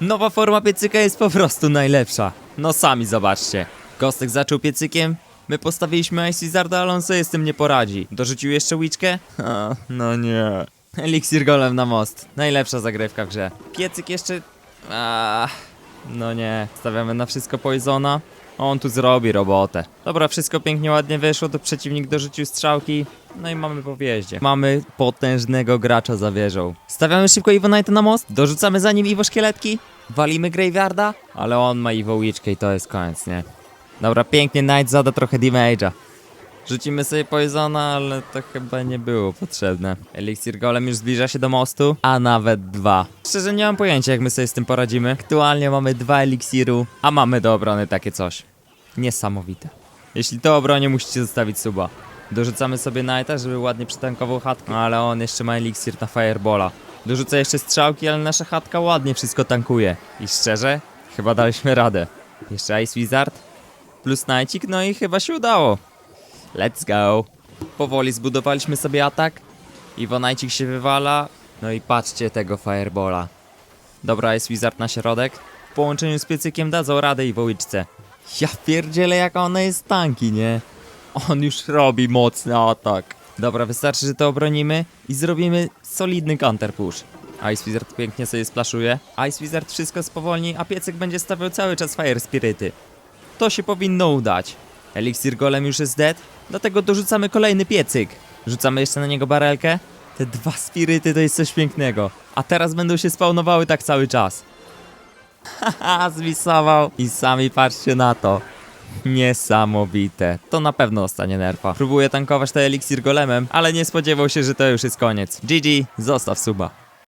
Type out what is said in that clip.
Nowa forma piecyka jest po prostu najlepsza. No sami zobaczcie. Kostek zaczął piecykiem, my postawiliśmy Ice sobie z tym nie poradzi. Dorzucił jeszcze łyczkę? No nie. Eliksir golem na most. Najlepsza zagrywka w grze. Piecyk jeszcze... A, no nie. Stawiamy na wszystko Poisona. On tu zrobi robotę. Dobra, wszystko pięknie, ładnie wyszło, to przeciwnik dorzucił strzałki. No i mamy po wjeździe. Mamy potężnego gracza za wieżą. Stawiamy szybko Iwo Knighta na most, dorzucamy za nim Iwo Szkieletki, walimy Graveyarda, ale on ma Iwo Witchkę i to jest koniec, nie? Dobra, pięknie, Knight zada trochę damage'a. Rzucimy sobie Poisona, ale to chyba nie było potrzebne. Elixir Golem już zbliża się do mostu, a nawet dwa. Szczerze nie mam pojęcia, jak my sobie z tym poradzimy. Aktualnie mamy dwa eliksiru, a mamy do obrony takie coś. Niesamowite. Jeśli to obronie, musicie zostawić suba. Dorzucamy sobie Knighta, żeby ładnie przytankował chatkę, ale on jeszcze ma eliksir na Firebola. Dorzuca jeszcze strzałki, ale nasza chatka ładnie wszystko tankuje. I szczerze, chyba daliśmy radę. Jeszcze Ice Wizard, plus Knightik, no i chyba się udało. Let's go. Powoli zbudowaliśmy sobie atak. Iwonajcik się wywala. No i patrzcie tego Firebola. Dobra, jest Wizard na środek. W połączeniu z piecykiem dadzą radę i wołyczce. Ja pierdzielę jaka ona jest tanki, nie? On już robi mocny atak. Dobra, wystarczy, że to obronimy i zrobimy solidny counter push. Ice Wizard pięknie sobie splaszuje. Ice Wizard wszystko spowolni, a piecyk będzie stawiał cały czas Fire Spirity. To się powinno udać. Elixir Golem już jest dead, dlatego dorzucamy kolejny piecyk. Rzucamy jeszcze na niego barelkę. Te dwa spiryty to jest coś pięknego. A teraz będą się spawnowały tak cały czas. Haha, zwisował. I sami patrzcie na to. Niesamowite. To na pewno dostanie nerfa. Próbuję tankować ten eliksir golemem, ale nie spodziewał się, że to już jest koniec. GG, zostaw suba.